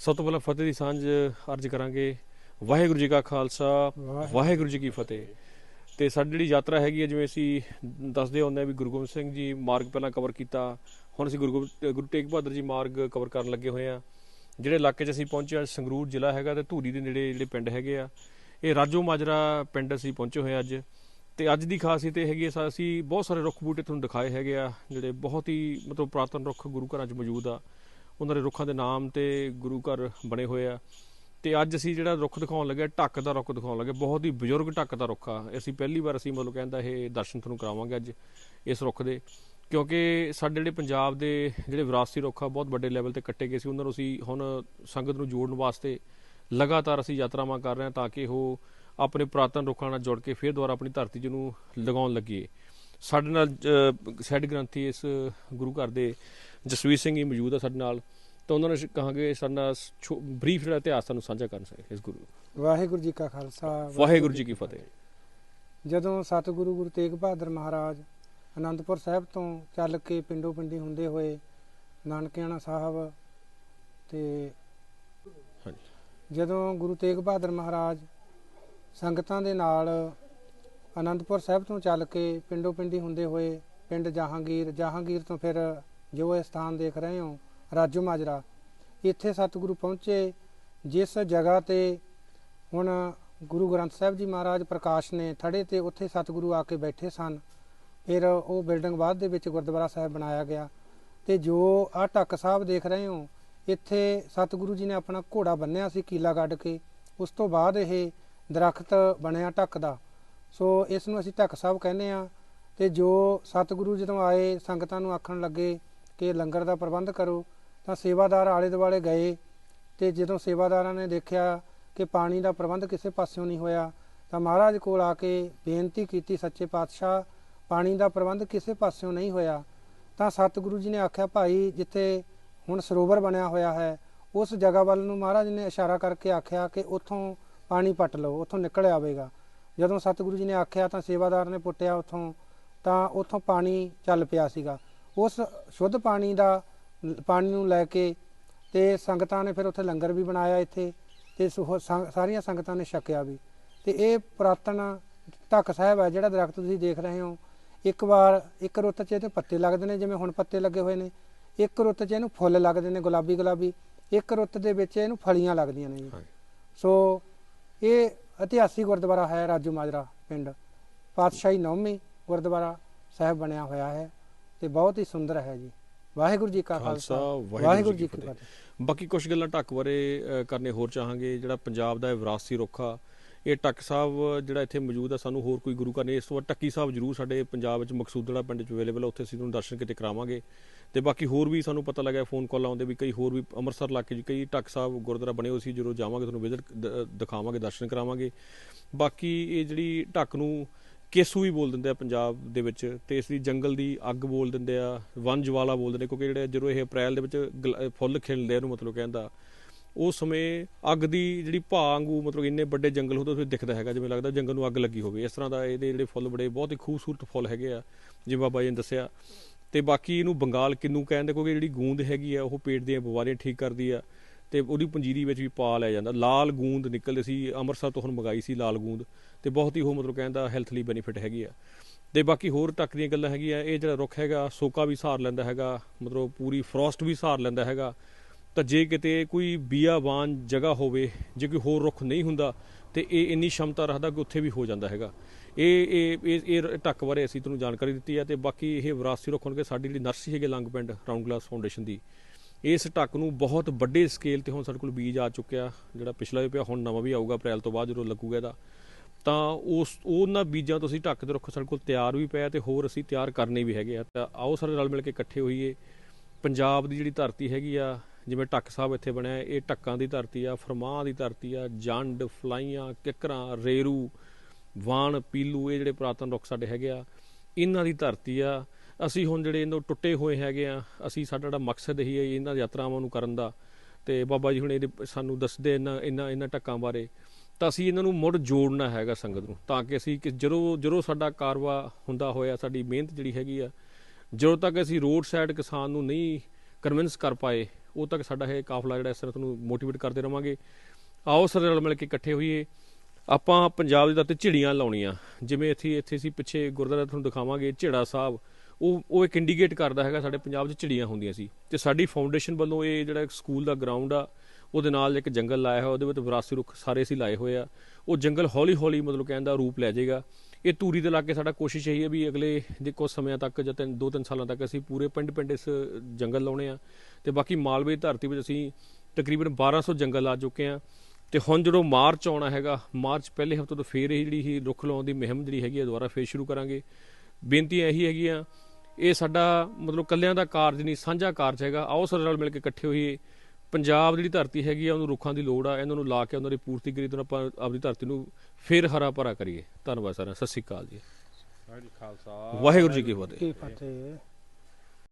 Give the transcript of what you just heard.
ਸਭ ਤੋਂ ਪਹਿਲਾਂ ਫਤਿਹ ਦੀ ਸਾਂਝ ਅਰਜ ਕਰਾਂਗੇ। ਵਾਹਿਗੁਰੂ ਜੀ ਕਾ ਖਾਲਸਾ ਵਾਹਿਗੁਰੂ ਜੀ ਕੀ ਫਤਿਹ। ਤੇ ਸਾਡੀ ਜਿਹੜੀ ਯਾਤਰਾ ਹੈਗੀ ਹੈ ਜਿਵੇਂ ਅਸੀਂ ਦੱਸਦੇ ਹੁੰਦੇ ਆ ਵੀ ਗੁਰੂ ਗੋਬਿੰਦ ਸਿੰਘ ਜੀ ਮਾਰਗ ਪਹਿਲਾਂ ਕਵਰ ਕੀਤਾ ਹੁਣ ਅਸੀਂ ਗੁਰੂ ਗੁਰੂ ਤੇਗ ਬਹਾਦਰ ਜੀ ਮਾਰਗ ਕਵਰ ਕਰਨ ਲੱਗੇ ਹੋਏ ਆ ਜਿਹੜੇ ਇਲਾਕੇ 'ਚ ਅਸੀਂ ਪਹੁੰਚੇ ਆ ਸੰਗਰੂਰ ਜ਼ਿਲ੍ਹਾ ਹੈਗਾ ਤੇ ਧੂਰੀ ਦੇ ਨੇੜੇ ਜਿਹੜੇ ਪਿੰਡ ਹੈਗੇ ਆ ਇਹ ਰਾਜੋ ਮਾਜਰਾ ਪਿੰਡ ਅਸੀਂ ਪਹੁੰਚੇ ਹੋਏ ਅੱਜ। ਤੇ ਅੱਜ ਦੀ ਖਾਸੀਅਤ ਇਹ ਹੈਗੀ ਅਸੀਂ ਬਹੁਤ ਸਾਰੇ ਰੁੱਖ ਬੂਟੇ ਤੁਹਾਨੂੰ ਦਿਖਾਏ ਹੈਗੇ ਆ ਜਿਹੜੇ ਬਹੁਤ ਹੀ ਮਤਲਬ ਪ੍ਰਾਤਨ ਰੁੱਖ ਗੁਰੂ ਘਰਾਂ 'ਚ ਮੌਜੂਦ ਆ। ਉਹਨਾਂ ਦੇ ਰੁੱਖਾਂ ਦੇ ਨਾਮ ਤੇ ਗੁਰੂ ਘਰ ਬਣੇ ਹੋਏ ਆ। ਤੇ ਅੱਜ ਅਸੀਂ ਜਿਹੜਾ ਰੁੱਖ ਦਿਖਾਉਣ ਲੱਗੇ ਢੱਕ ਦਾ ਰੁੱਖ ਦਿਖਾਉਣ ਲੱਗੇ ਬਹੁਤ ਹੀ ਬਜ਼ੁਰਗ ਢੱਕ ਦਾ ਰੁੱਖ ਆ। ਅਸੀਂ ਪਹਿਲੀ ਵਾਰ ਅਸੀਂ ਮਤਲਬ ਕਹਿੰਦਾ ਇਹ ਦਰਸ਼ਨ ਤੁਹਾਨੂੰ ਕਰਾਵਾਂਗੇ ਅੱਜ ਇਸ ਰੁੱਖ ਦੇ। ਕਿਉਂਕਿ ਸਾਡੇ ਜਿਹੜੇ ਪੰਜਾਬ ਦੇ ਜਿਹੜੇ ਵਿਰਾਸਤੀ ਰੁੱਖ ਆ, ਬਹੁਤ ਵੱਡੇ ਲੈਵਲ ਤੇ ਕੱਟੇ ਗਏ ਸੀ, ਉਹਨਾਂ ਨੂੰ ਅਸੀਂ ਹੁਣ ਸੰਗਤ ਨੂੰ ਜੋੜਨ ਵਾਸਤੇ ਲਗਾਤਾਰ ਅਸੀਂ ਯਾਤਰਾਵਾਂ ਕਰ ਰਹੇ ਹਾਂ ਤਾਂ ਕਿ ਉਹ ਆਪਣੇ ਪੁਰਾਤਨ ਰੁੱਖਾਂ ਨਾਲ ਜੁੜ ਕੇ ਫਿਰ ਦੁਬਾਰਾ ਆਪਣੀ ਧਰਤੀ ਜਿਹਨੂੰ ਲਗਾਉਣ ਲੱਗੀਏ ਸਾਡੇ ਨਾਲ ਸੈਡ ਗ੍ਰੰਥੀ ਇਸ ਗੁਰੂ ਘਰ ਦੇ ਜਸਵੀਰ ਸਿੰਘ ਜੀ ਮੌਜੂਦ ਆ ਸਾਡੇ ਨਾਲ ਤਾਂ ਉਹਨਾਂ ਨੂੰ ਕਹਾਂਗੇ ਸਾਡੇ ਬਰੀਫ ਜਿਹੜਾ ਇਤਿਹਾਸ ਤੁਹਾਨੂੰ ਸਾਂਝਾ ਕਰਨ ਸੇ ਇਸ ਗੁਰੂ ਵਾਹਿਗੁਰੂ ਜੀ ਕਾ ਖਾਲਸਾ ਵਾਹਿਗੁਰੂ ਜੀ ਕੀ ਫਤਿਹ। ਜਦੋਂ ਸਤਿਗੁਰੂ ਗੁਰੂ ਤੇਗ ਬਹਾਦਰ ਮਹਾਰਾਜ ਅਨੰਦਪੁਰ ਸਾਹਿਬ ਤੋਂ ਚੱਲ ਕੇ ਪਿੰਡੋ ਪਿੰਡੀ ਹੁੰਦੇ ਹੋਏ ਨਾਨਕਿਆਣਾ ਸਾਹਿਬ ਤੇ ਜਦੋਂ ਗੁਰੂ ਤੇਗ ਬਹਾਦਰ ਮਹਾਰਾਜ ਸੰਗਤਾਂ ਦੇ ਨਾਲ ਅਨੰਦਪੁਰ ਸਾਹਿਬ ਤੋਂ ਚੱਲ ਕੇ ਪਿੰਡੋ ਪਿੰਡੀ ਹੁੰਦੇ ਹੋਏ ਪਿੰਡ ਜਹਾਂਗੀਰ ਜਹਾਂਗੀਰ ਤੋਂ ਫਿਰ ਜੋ ਇਹ ਸਥਾਨ ਦੇਖ ਰਹੇ ਹੋ, ਰਾਜੋ ਮਾਜਰਾ, ਇੱਥੇ ਸਤਿਗੁਰੂ ਪਹੁੰਚੇ, ਜਿਸ ਜਗ੍ਹਾ ਤੇ ਹੁਣ ਗੁਰੂ ਗ੍ਰੰਥ ਸਾਹਿਬ ਜੀ ਮਹਾਰਾਜ ਪ੍ਰਕਾਸ਼ ਨੇ ਥੜੇ ਤੇ ਉੱਥੇ ਸਤਿਗੁਰੂ ਆ ਕੇ ਬੈਠੇ ਸਨ। ਫਿਰ ਉਹ ਬਿਲਡਿੰਗ ਬਾਅਦ ਦੇ ਵਿੱਚ ਗੁਰਦੁਆਰਾ ਸਾਹਿਬ ਬਣਾਇਆ ਗਿਆ। ਤੇ ਜੋ ਆ ਢੱਕ ਸਾਹਿਬ ਦੇਖ ਰਹੇ ਹੋ, ਇੱਥੇ ਸਤਿਗੁਰੂ ਜੀ ਨੇ ਆਪਣਾ ਘੋੜਾ ਬੰਨਿਆ ਸੀ ਕੀਲਾ ਗੱਡ ਕੇ। ਉਸ ਤੋਂ ਬਾਅਦ ਇਹ ਦਰਖਤ ਬਣਿਆ ਢੱਕ ਦਾ। ਸੋ ਇਸ ਨੂੰ ਅਸੀਂ ਢੱਕ ਸਾਹਿਬ ਕਹਿੰਦੇ ਆ ਤੇ ਜੋ ਸਤਿਗੁਰੂ ਜਦੋਂ ਆਏ, ਸੰਗਤਾਂ ਨੂੰ ਆਖਣ ਲੱਗੇ ਕਿ ਲੰਗਰ ਦਾ ਪ੍ਰਬੰਧ ਕਰੋ, ਤਾਂ ਸੇਵਾਦਾਰ ਆਲੇ ਦੁਆਲੇ ਗਏ ਤੇ ਜਦੋਂ ਸੇਵਾਦਾਰਾਂ ਨੇ ਦੇਖਿਆ ਕਿ ਪਾਣੀ ਦਾ ਪ੍ਰਬੰਧ ਕਿਸੇ ਪਾਸਿਓਂ ਨਹੀਂ ਹੋਇਆ, ਤਾਂ ਮਹਾਰਾਜ ਕੋਲ ਆ ਕੇ ਬੇਨਤੀ ਕੀਤੀ, ਸੱਚੇ ਪਾਤਸ਼ਾਹ, ਪਾਣੀ ਦਾ ਪ੍ਰਬੰਧ ਕਿਸੇ ਪਾਸਿਓਂ ਨਹੀਂ ਹੋਇਆ। ਤਾਂ ਸਤਿਗੁਰੂ ਜੀ ਨੇ ਆਖਿਆ, ਭਾਈ, ਜਿੱਥੇ ਹੁਣ ਸਰੋਵਰ ਬਣਿਆ ਹੋਇਆ ਹੈ, ਉਸ ਜਗ੍ਹਾ ਵੱਲ ਨੂੰ ਮਹਾਰਾਜ ਨੇ ਇਸ਼ਾਰਾ ਕਰਕੇ ਆਖਿਆ ਕਿ ਉੱਥੋਂ ਪਾਣੀ ਪੱਟ ਲਓ, ਉੱਥੋਂ ਨਿਕਲ ਆਵੇਗਾ। ਜਦੋਂ ਸਤਿਗੁਰੂ ਜੀ ਨੇ ਆਖਿਆ, ਤਾਂ ਸੇਵਾਦਾਰ ਨੇ ਪੁੱਟਿਆ ਉੱਥੋਂ, ਤਾਂ ਉੱਥੋਂ ਪਾਣੀ ਚੱਲ ਪਿਆ ਸੀਗਾ। ਉਸ ਸ਼ੁੱਧ ਪਾਣੀ ਦਾ ਪਾਣੀ ਨੂੰ ਲੈ ਕੇ ਤੇ ਸੰਗਤਾਂ ਨੇ ਫਿਰ ਉੱਥੇ ਲੰਗਰ ਵੀ ਬਣਾਇਆ ਇੱਥੇ ਤੇ ਸਾਰੀਆਂ ਸੰਗਤਾਂ ਨੇ ਛਕਿਆ ਵੀ। ਤੇ ਇਹ ਪੁਰਾਤਨ ਢੱਕ ਸਾਹਿਬ ਹੈ ਜਿਹੜਾ ਦਰਖਤ ਤੁਸੀਂ ਦੇਖ ਰਹੇ ਹੋ। ਇੱਕ ਵਾਰ ਇੱਕ ਰੁੱਤ 'ਚ ਇਹਦੇ ਪੱਤੇ ਲੱਗਦੇ ਨੇ ਜਿਵੇਂ ਹੁਣ ਪੱਤੇ ਲੱਗੇ ਹੋਏ ਨੇ। ਇੱਕ ਰੁੱਤ 'ਚ ਇਹਨੂੰ ਫੁੱਲ ਲੱਗਦੇ ਨੇ ਗੁਲਾਬੀ ਗੁਲਾਬੀ। ਇੱਕ ਰੁੱਤ ਦੇ ਵਿੱਚ ਇਹਨੂੰ ਫਲੀਆਂ ਲੱਗਦੀਆਂ ਨੇ ਜੀ। ਸੋ ਇਹ ਇਤਿਹਾਸਿਕ ਗੁਰਦੁਆਰਾ ਹੈ ਰਾਜੂ ਮਾਜਰਾ ਪਿੰਡ। ਪਾਤਸ਼ਾਹੀ ਨੌਵੀਂ ਗੁਰਦੁਆਰਾ ਸਾਹਿਬ ਬਣਿਆ ਹੋਇਆ ਹੈ। ਤੇ ਬਹੁਤ ਹੀ ਸੁੰਦਰ ਹੈ ਜੀ। ਵਾਹਿਗੁਰੂ ਜੀ ਕਾ ਖਾਲਸਾ, ਵਾਹਿਗੁਰੂ ਜੀ ਕੀ ਫਤਿਹ। ਬਾਕੀ ਕੁਝ ਗੱਲਾਂ ਢੱਕ ਬਾਰੇ ਕਰਨੇ ਹੋਰ ਚਾਹਾਂਗੇ। ਜਿਹੜਾ ਪੰਜਾਬ ਦਾ ਵਿਰਾਸਤੀ ਰੁੱਖ ਇਹ ਟੱਕ ਸਾਹਿਬ ਜਿਹੜਾ ਇੱਥੇ ਮੌਜੂਦ ਆ ਸਾਨੂੰ ਹੋਰ ਕੋਈ ਗੁਰੂ ਘਰ ਨਹੀਂ। ਇਸ ਤੋਂ ਬਾਅਦ ਟੱਕੀ ਸਾਹਿਬ ਜਰੂਰ ਸਾਡੇ ਪੰਜਾਬ ਵਿੱਚ ਮਕਸੂਦੜਾ ਪਿੰਡ 'ਚ ਅਵੇਲੇਬਲ ਆ ਉੱਥੇ ਅਸੀਂ ਤੁਹਾਨੂੰ ਦਰਸ਼ਨ ਕਿਤੇ ਕਰਾਵਾਂਗੇ। ਤੇ ਬਾਕੀ ਹੋਰ ਵੀ ਸਾਨੂੰ ਪਤਾ ਲੱਗਾ ਫੋਨ ਕਾਲ ਆਉਂਦੇ ਵੀ ਕਈ ਹੋਰ ਵੀ ਅੰਮ੍ਰਿਤਸਰ ਇਲਾਕੇ 'ਚ ਕਈ ਟੱਕ ਸਾਹਿਬ ਗੁਰਦੁਆਰਾ ਬਣੇ ਹੋਏ ਸੀ ਜਦੋਂ ਜਾਵਾਂਗੇ ਤੁਹਾਨੂੰ ਵਿਜ਼ਿਟ ਦਿਖਾਵਾਂਗੇ ਦਰਸ਼ਨ ਕਰਾਵਾਂਗੇ। ਬਾਕੀ ਇਹ ਜਿਹੜੀ ਢੱਕ ਨੂੰ ਕੇਸੂ ਵੀ ਬੋਲ ਦਿੰਦੇ ਆ ਪੰਜਾਬ ਦੇ ਵਿੱਚ, ਤੇ ਇਸ ਦੀ ਜੰਗਲ ਦੀ ਅੱਗ ਬੋਲ ਦਿੰਦੇ ਆ ਵਨ ਜਵਾਲਾ ਬੋਲਦੇ ਨੇ ਕਿਉਂਕਿ ਜਿਹੜੇ ਜਦੋਂ ਇਹ ਅਪ੍ਰੈਲ ਦੇ ਵਿੱਚ ਗਲ- ਫੁੱਲ ਖਿਲਦੇ ਆ ਇਹਨੂੰ ਮਤਲਬ ਕਹਿੰਦਾ ਉਸ ਸਮੇਂ ਅੱਗ ਦੀ ਜਿਹੜੀ ਭਾਅ ਵਾਂਗੂ ਮਤਲਬ ਇੰਨੇ ਵੱਡੇ ਜੰਗਲ ਹੁੰਦੇ ਉਸ ਦਿਖਦਾ ਹੈਗਾ, ਜਿਵੇਂ ਲੱਗਦਾ ਜੰਗਲ ਨੂੰ ਅੱਗ ਲੱਗੀ ਹੋਵੇ। ਇਸ ਤਰ੍ਹਾਂ ਦਾ ਇਹਦੇ ਜਿਹੜੇ ਫੁੱਲ ਬੜੇ ਬਹੁਤ ਹੀ ਖੂਬਸੂਰਤ ਫੁੱਲ ਹੈਗੇ ਆ, ਜਿਵੇਂ ਬਾਬਾ ਜੀ ਨੇ ਦੱਸਿਆ। ਤੇ ਬਾਕੀ ਇਹਨੂੰ ਬੰਗਾਲ ਕਿੰਨੂ ਕਹਿੰਦੇ, ਕਿਉਂਕਿ ਜਿਹੜੀ ਗੂੰਦ ਹੈਗੀ ਆ, ਉਹ ਪੇਟ ਦੀਆਂ ਬਿਮਾਰੀਆਂ ਠੀਕ ਕਰਦੀ ਆ। ਤੇ ਉਹਦੀ ਪੰਜੀਰੀ ਵਿੱਚ ਵੀ ਪਾ ਲਿਆ ਜਾਂਦਾ। ਲਾਲ ਗੂੰਦ ਨਿਕਲਦੇ ਸੀ, ਅੰਮ੍ਰਿਤਸਰ ਤੋਂ ਹੁਣ ਮੰਗਾਈ ਸੀ ਲਾਲ ਗੂੰਦ ਤੇ ਬਹੁਤ ਹੀ ਉਹ ਮਤਲਬ ਕਹਿੰਦਾ ਹੈਲਥ ਲਈ ਬੈਨੀਫਿਟ ਹੈਗੀ ਆ। ਤੇ ਬਾਕੀ ਹੋਰ ਟੱਕ ਦੀਆਂ ਗੱਲਾਂ ਹੈਗੀਆਂ, ਇਹ ਜਿਹੜਾ ਰੁੱਖ ਹੈਗਾ, ਸੋਕਾ ਵੀ ਸਹਾਰ ਲੈਂਦਾ ਹੈਗਾ, ਮਤਲਬ ਪੂਰੀ ਫਰੋਸਟ ਵੀ ਸਹਾਰ ਲੈਂਦਾ ਹੈਗਾ। ਤਾਂ ਜੇ ਕਿਤੇ ਕੋਈ ਬੀਆਵਾਨ ਜਗ੍ਹਾ ਹੋਵੇ, ਜੇ ਕੋਈ ਹੋਰ ਰੁੱਖ ਨਹੀਂ ਹੁੰਦਾ, ਤੇ ਇਹ ਇੰਨੀ ਸ਼ਮਤਾ ਰੱਖਦਾ ਕਿ ਉੱਥੇ ਵੀ ਹੋ ਜਾਂਦਾ ਹੈਗਾ। ਇਹ ਇਹ ਇਹ ਟੱਕ ਬਾਰੇ ਅਸੀਂ ਤੁਹਾਨੂੰ ਜਾਣਕਾਰੀ ਦਿੱਤੀ ਹੈ ਤੇ ਬਾਕੀ ਇਹ ਵਿਰਾਸਤੀ ਰੁੱਖ ਹੋਣਗੇ, ਸਾਡੀ ਜਿਹੜੀ ਨਰਸਰੀ ਹੈਗੇ ਲੰਗ ਪਿੰਡ ਰਾਉਂਡ ਗਲਾਸ ਫਾਊਂਡੇਸ਼ਨ ਦੀ। ਇਸ ਟੱਕ ਨੂੰ ਬਹੁਤ ਵੱਡੇ ਸਕੇਲ ਤੇ ਹੁਣ ਸਾਡੇ ਕੋਲ ਬੀਜ ਆ ਚੁੱਕਿਆ, ਜਿਹੜਾ ਪਿਛਲਾ ਵੀ ਪਿਆ, ਹੁਣ ਨਵਾਂ ਵੀ ਆਊਗਾ ਅਪ੍ਰੈਲ ਤੋਂ ਬਾਅਦ ਜਦੋਂ ਲੱਗੂਗਾ ਇਹਦਾ। ਤਾਂ ਉਸ, ਉਹਨਾਂ ਬੀਜਾਂ ਤੋਂ ਅਸੀਂ ਢੱਕ ਦੇ ਰੁੱਖ ਸਾਡੇ ਕੋਲ ਤਿਆਰ ਵੀ ਪਿਆ ਤੇ ਹੋਰ ਅਸੀਂ ਤਿਆਰ ਕਰਨੇ ਵੀ ਹੈਗੇ ਆ। ਤਾਂ ਆਓ ਸਾਰੇ ਰਲ ਮਿਲ ਕੇ ਇਕੱਠੇ ਹੋਈਏ। ਪੰਜਾਬ ਦੀ ਜਿਹੜੀ ਧਰਤੀ ਹੈਗੀ ਆ, ਜਿਵੇਂ ਟੱਕ ਸਾਹਿਬ ਇੱਥੇ ਬਣਿਆ, ਇਹ ਟੱਕਾਂ ਦੀ ਧਰਤੀ ਆ, ਫਰਮਾਂ ਦੀ ਧਰਤੀ ਆ, ਜੰਡ, ਫਲਾਈਆਂ, ਕਿਕਰਾਂ, ਰੇਰੂ, ਵਾਣ, ਪੀਲੂ, ਇਹ ਜਿਹੜੇ ਪੁਰਾਤਨ ਰੁੱਖ ਸਾਡੇ ਹੈਗੇ ਆ, ਇਹਨਾਂ ਦੀ ਧਰਤੀ ਆ। ਅਸੀਂ ਹੁਣ ਜਿਹੜੇ ਇਹਨਾਂ ਟੁੱਟੇ ਹੋਏ ਹੈਗੇ ਆ, ਅਸੀਂ ਸਾਡਾ ਜਿਹੜਾ ਮਕਸਦ ਇਹੀ ਹੈ ਇਹਨਾਂ ਯਾਤਰਾਵਾਂ ਨੂੰ ਕਰਨ ਦਾ। ਤੇ ਬਾਬਾ ਜੀ ਹੁਣ ਇਹਦੇ ਸਾਨੂੰ ਦੱਸਦੇ ਇਹਨਾਂ ਇਹਨਾਂ ਇਹਨਾਂ ਟੱਕਾਂ ਬਾਰੇ। ਤਾਂ ਅਸੀਂ ਇਹਨਾਂ ਨੂੰ ਮੁੜ ਜੋੜਨਾ ਹੈਗਾ ਸੰਗਤ ਨੂੰ, ਤਾਂ ਕਿ ਅਸੀਂ ਕਿ ਜਦੋਂ ਜਦੋਂ ਸਾਡਾ ਕਾਰਵਾ ਹੁੰਦਾ ਹੋਇਆ, ਸਾਡੀ ਮਿਹਨਤ ਜਿਹੜੀ ਹੈਗੀ ਆ, ਜਦੋਂ ਤੱਕ ਅਸੀਂ ਰੋਡ ਸਾਈਡ ਕਿਸਾਨ ਨੂੰ ਨਹੀਂ ਕਨਵਿੰਸ ਕਰ ਪਾਏ, ਉਦੋਂ ਤੱਕ ਸਾਡਾ ਇਹ ਕਾਫਲਾ ਜਿਹੜਾ ਇਸ ਤਰ੍ਹਾਂ ਤੁਹਾਨੂੰ ਮੋਟੀਵੇਟ ਕਰਦੇ ਰਵਾਂਗੇ। ਆਓ ਸਾਰੇ ਨਾਲ ਮਿਲ ਕੇ ਇਕੱਠੇ ਹੋਈਏ। ਆਪਾਂ ਪੰਜਾਬ ਦੇ ਦਾਤੇ ਝਿੜੀਆਂ ਲਾਉਣੀਆਂ, ਜਿਵੇਂ ਇੱਥੇ ਇੱਥੇ ਅਸੀਂ ਪਿੱਛੇ ਗੁਰਦੁਆਰਾ ਤੁਹਾਨੂੰ ਦਿਖਾਵਾਂਗੇ, ਝਿੜਾ ਸਾਹਿਬ। ਉਹ ਉਹ ਇੱਕ ਇੰਡੀਕੇਟ ਕਰਦਾ ਹੈਗਾ ਸਾਡੇ ਪੰਜਾਬ 'ਚ ਚਿੜੀਆਂ ਹੁੰਦੀਆਂ ਸੀ ਤੇ ਸਾਡੀ ਫਾਊਂਡੇਸ਼ਨ ਵੱਲੋਂ ਇਹ ਜਿਹੜਾ ਸਕੂਲ ਦਾ ਗਰਾਊਂਡ ਆ, ਉਹਦੇ ਨਾਲ ਇੱਕ ਜੰਗਲ ਲਾਇਆ ਹੋਇਆ, ਉਹਦੇ ਵਿੱਚ ਵਿਰਾਸਤੀ ਰੁੱਖ ਸਾਰੇ ਅਸੀਂ ਲਾਏ ਹੋਏ ਆ। ਉਹ ਜੰਗਲ ਹੌਲੀ ਹੌਲੀ ਮਤਲਬ ਕਹਿੰਦਾ ਰੂਪ ਲੈ ਜਾਏਗਾ। ਇਹ ਧੂਰੀ ਦੇ ਇਲਾਕੇ ਸਾਡਾ ਕੋਸ਼ਿਸ਼ ਇਹੀ ਹੈ ਵੀ ਅਗਲੇ ਦੇ ਕੁਝ ਸਮਿਆਂ ਤੱਕ ਜਾਂ ਤਿੰਨ ਦੋ ਤਿੰਨ ਸਾਲਾਂ ਤੱਕ ਅਸੀਂ ਪੂਰੇ ਪਿੰਡ ਪਿੰਡ ਇਸ ਜੰਗਲ ਲਾਉਣੇ ਆ। ਤੇ ਬਾਕੀ ਮਾਲਵੇ ਧਰਤੀ ਵਿੱਚ ਅਸੀਂ ਤਕਰੀਬਨ 1200 ਜੰਗਲ ਲਾ ਚੁੱਕੇ ਆ। ਤੇ ਹੁਣ ਜਦੋਂ ਮਾਰਚ ਆਉਣਾ ਹੈਗਾ, ਮਾਰਚ ਪਹਿਲੇ ਹਫ਼ਤੇ ਤੋਂ ਫੇਰ ਇਹ ਜਿਹੜੀ ਹੀ ਰੁੱਖ ਲਾਉਣ ਦੀ ਮੁਹਿੰਮ ਜਿਹੜੀ ਹੈਗੀ ਆ, ਦੁਬਾਰਾ ਫੇਰ ਸ਼ੁਰੂ ਕਰਾਂਗੇ। ਬੇਨਤੀ ਇਹੀ ਹੈਗੀ ਆ ਇਹ ਸਾਡਾ ਮਤਲਬ ਕੱਲਿਆਂ ਦਾ ਕਾਰਜ ਨਹੀਂ ਸਾਂਝਾ ਕਾਰਜ ਹੈਗਾ। ਆਓ ਸਾਰੇ ਨਾਲ ਮਿਲ ਕੇ ਇਕੱਠੇ ਹੋਈਏ। ਪੰਜਾਬ ਦੀ ਜਿਹੜੀ ਧਰਤੀ ਹੈਗੀ ਆ ਉਹਨੂੰ ਰੁੱਖਾਂ ਦੀ ਲੋੜ ਆ ਇਹਨਾਂ ਨੂੰ ਲਾ ਕੇ ਉਹਨਾਂ ਦੀ ਪੂਰਤੀ ਕਰੀ ਤੋਂ ਆਪਾਂ ਆਪਣੀ ਧਰਤੀ ਨੂੰ ਫੇਰ ਹਰਾ ਭਰਾ ਕਰੀਏ। ਧੰਨਵਾਦ ਸਾਰਿਆਂ। ਸਤਿ ਸ੍ਰੀ ਅਕਾਲ ਜੀ। ਵਾਹਿਗੁਰੂ ਜੀ ਕਾ ਖਾਲਸਾ ਵਾਹਿਗੁਰੂ ਜੀ ਕੀ ਫਤਿਹ। ਕੀ ਫਤਿਹ।